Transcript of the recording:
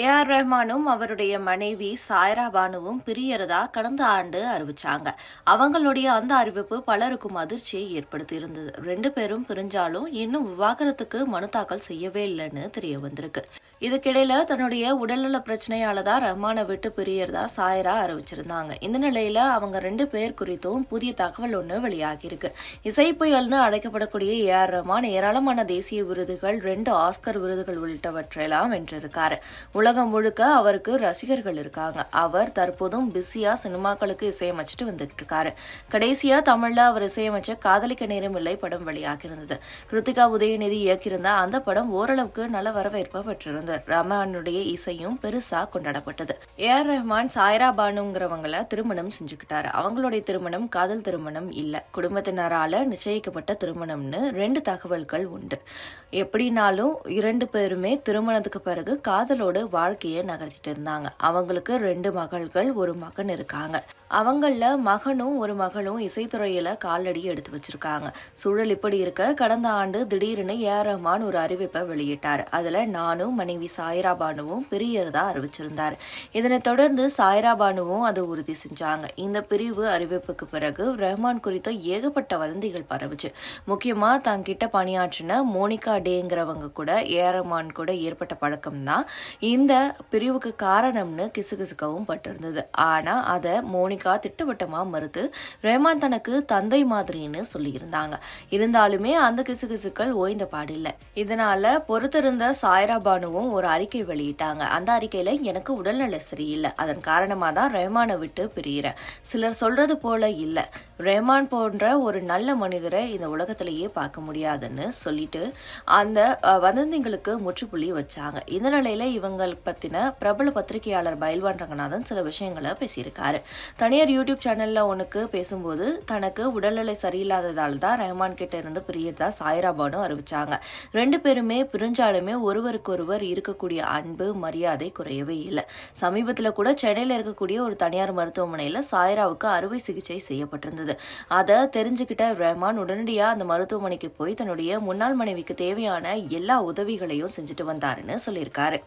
A R ரஹ்மானும் அவருடைய மனைவி சாய்ரா பானுவும் பிரியறதா கடந்த ஆண்டு அறிவிச்சாங்க. அவங்களுடைய அந்த அறிவிப்பு பலருக்கும் அதிர்ச்சியை ஏற்படுத்தி இருந்தது ரெண்டு பேரும் பிரிஞ்சாலும் இன்னும் விவாகரத்துக்கு மனு தாக்கல் செய்யவே இல்லைன்னு தெரிய வந்திருக்கு. இதுக்கிடையில தன்னுடைய உடல்நல பிரச்சனையால தான் ரஹ்மானை விட்டு பிரியறதா சாயரா அறிவிச்சிருந்தாங்க. இந்த நிலையில அவங்க ரெண்டு பேர் குறித்தும் புதிய தகவல் ஒன்று வெளியாகியிருக்கு. இசை புயல்னு அழைக்கப்படக்கூடிய ஏ ஆர் ரஹ்மான் ஏராளமான தேசிய விருதுகள் ரெண்டு ஆஸ்கர் விருதுகள் உள்ளிட்டவற்றையெல்லாம் வென்றிருக்காரு. உலகம் முழுக்க அவருக்கு ரசிகர்கள் இருக்காங்க. அவர் தற்போதும் பிஸியா சினிமாக்களுக்கு இசையமைச்சிட்டு வந்துட்டு இருக்காரு கடைசியா தமிழ்ல அவர் இசையமைச்ச காதலிக்க நேரம் இல்லை படம் வெளியாகியிருந்தது. கிருத்திகா உதயநிதி இயக்கியிருந்த அந்த படம் ஓரளவுக்கு நல்ல வரவேற்பை பெற்றிருந்தது. ரஹ்மானுடைய இசையும் பெருசா கொண்டாடப்பட்டது. ஏ. ஆர். ரஹ்மான் சாய்ரா பானுங்கிறவங்கள திருமணம் செஞ்சுக்கிட்டாரு. அவங்களுடைய திருமணம் காதல் திருமணம் இல்ல. குடும்பத்தினரால நிச்சயிக்கப்பட்ட திருமணம்னு ரெண்டு தகவல்கள் உண்டு. எப்படினாலும் இரண்டு பேருமே திருமணத்துக்கு பிறகு காதலோடு வாழ்க்கையை நகர்த்திட்டு இருந்தாங்க. அவங்களுக்கு ரெண்டு மகள்கள் ஒரு மகன் இருக்காங்க. அவங்கள மகனும் ஒரு மகளும் இசைத்துறையில காலடி எடுத்து வச்சிருக்காங்க. சூழல் இப்படி இருக்க கடந்த ஆண்டு திடீர்னு ஏ. ஆர். ரஹ்மான் ஒரு அறிவிப்பை வெளியிட்டார். அதுல நானும் மனைவி சாய்ரா பானுவும் பிரியறதா அறிவிச்சிருந்தார். இதனைத் தொடர்ந்து சாய்ரா பானுவும் அதை உறுதி செஞ்சாங்க. இந்த பிரிவு அறிவிப்புக்கு பிறகு ரஹ்மான் குறித்த ஏகப்பட்ட வதந்திகள் பரவுச்சு. முக்கியமா தங்கிட்ட பணியாற்றின மோனிகா டேங்கிறவங்க கூட ஏரமான் கூட ஏற்பட்ட பழக்கம் தான் இந்த பிரிவுக்கு காரணம்னு கிசுகிசுக்கவும் பட்டிருந்தது. ஆனா அதை மோனிகா திட்டவட்டமா மறுத்து ரஹ்மான் தனக்கு தந்தை மாதிரின்னு சொல்லியிருந்தாங்க. இருந்தாலுமே அந்த கிசுகிசுக்கள் ஓய்ந்த பாடில்லை. இதனால பொறுத்திருந்த சாய்ரா பானுவும் ஒரு அறிக்கை வெளியிட்டாங்க. அந்த அறிக்கையில் எனக்கு உடல்நல சரியில்லை. அதன் காரணமாக தான் ரஹ்மானை விட்டு பிரியிறேன் சிலர் சொல்றது போல இல்லை. ரஹ்மான் போன்ற ஒரு நல்ல மனிதரை இந்த உலகத்திலேயே பார்க்க முடியாதுன்னு சொல்லிட்டு அந்த வதந்திங்களுக்கு முற்றுப்புள்ளி வச்சாங்க. இந்த நிலையில இவங்கள் பற்றின பிரபல பத்திரிகையாளர் பயில்வான் ரங்கநாதன் சில விஷயங்களை பேசியிருக்காரு. தனியார் யூடியூப் சேனல்ல ஒன்றுக்கு பேசும்போது தனக்கு உடல்நிலை சரியில்லாததால் தான் ரஹ்மான் கிட்ட இருந்து பிரியதா சாய்ராபானும் அறிவிச்சாங்க. ரெண்டு பேருமே பிரிஞ்சாலுமே ஒருவருக்கொருவர் இருக்கக்கூடிய அன்பு மரியாதை குறையவே இல்லை. சமீபத்தில் கூட சென்னையில் இருக்கக்கூடிய ஒரு தனியார் மருத்துவமனையில் சாய்ராவுக்கு அறுவை சிகிச்சை செய்யப்பட்டிருந்தது. அதை தெரிஞ்சுக்கிட்ட ரஹ்மான் உடனடியாக அந்த மருத்துவமனைக்கு போய் தன்னுடைய முன்னாள் மனைவிக்கு தேவையான எல்லா உதவிகளையும் செஞ்சுட்டு வந்தாருன்னு சொல்லியிருக்காரு.